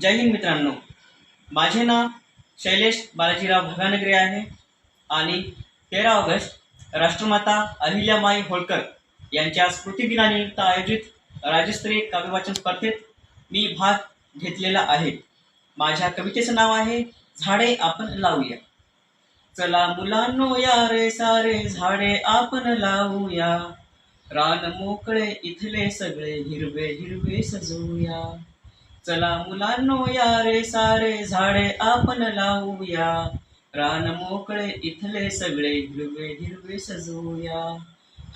जय हिंद मित्रांनो. माझे नाव शैलेश बालाजीराव भगानगरे आहे आणि तेरा ऑगस्ट राष्ट्रमाता अहिल्यामाई होळकर यांच्या स्मृतिदिनानिमित्त आयोजित राज्यस्तरीय काव्यवाचन स्पर्धेत मी भाग घेतलेला आहे. माझ्या कवितेचं नाव आहे झाडे आपण लावूया. चला मुलांनो या रे सारे झाडे आपण लावूया. रान मोकळे इथले सगळे हिरवे हिरवे सजवूया. चला मुलांनो या रे सारे झाडे आपण लावूया. रान मोकळे इथले सगळे हिरवे हिरवे सजवूया.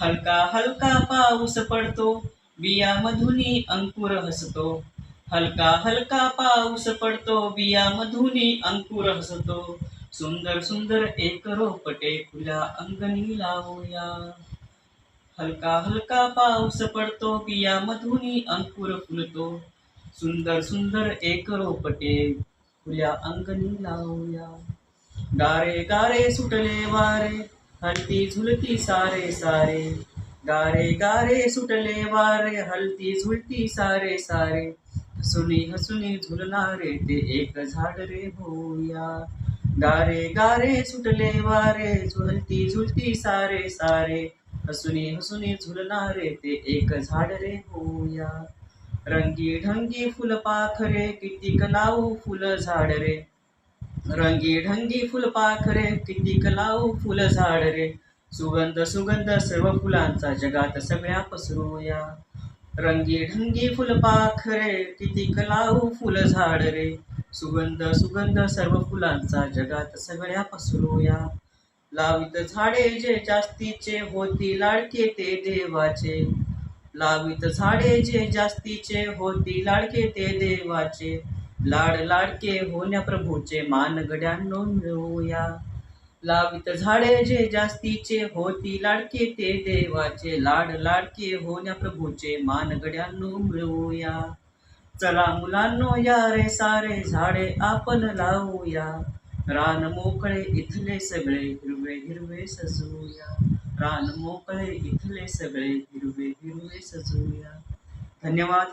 हलका हलका पाऊस पडतो बियामधुनी अंकुर हसतो. हलका हलका पाऊस पडतो बियामधुनी अंकुर हसतो. सुंदर सुंदर एक रोपटे खुल्या अंगणी लावूया. हलका हलका पाऊस पडतो बियामधुनी अंकुर फुलतो. सुंदर सुंदर एक रोपटे, खुल्या अंगणी लावूया गारे गारे, सुटले वारे, हलती झुलती सारे सारे. गारे गारे, सुटले वारे, हलती झुलती सारे सारे. हसुनी हसुनी झुलणारे ते एक झाड रे होया गारे गारे, सुटले वारे, झुलती झुलती सारे सारे. हसुनी हसुनी झुलणारे ते एक झाड रे होया रंगी ढंगी फुलपाखरे किती लावू फुल झाड रे. रंगी ढंगी फुलपाखरे किती लावू फुल झाड रे. सुगंध सुगंध सर्व फुलांचा जगात सगळ्या पसरूया. रंगी ढंगी फुलपाखरे किती लावू फुल झाड रे. सुगंध सुगंध सर्व फुलांचा जगात सगळ्या पसरूया. लावित झाडे जे जास्तीचे होती लाडके ते देवाचे. लावित झाडे जे जास्तीचे होती लाडके ते देवाचे. लाड लाडके होण्या प्रभूचे मान गड्यांनो मिळवूया. लावित झाडे जे जास्तीचे होती लाडके ते देवाचे. लाड लाडके होण्या प्रभूचे मान गड्यांनो मिळवूया. चला मुलांनो या रे सारे झाडे आपण लावूया. रान मोकळे इथले सगळे हिरवे हिरवे सजवूया. रान मोकळे इथले सगळे हिरवे हिरवे सजवूया. धन्यवाद.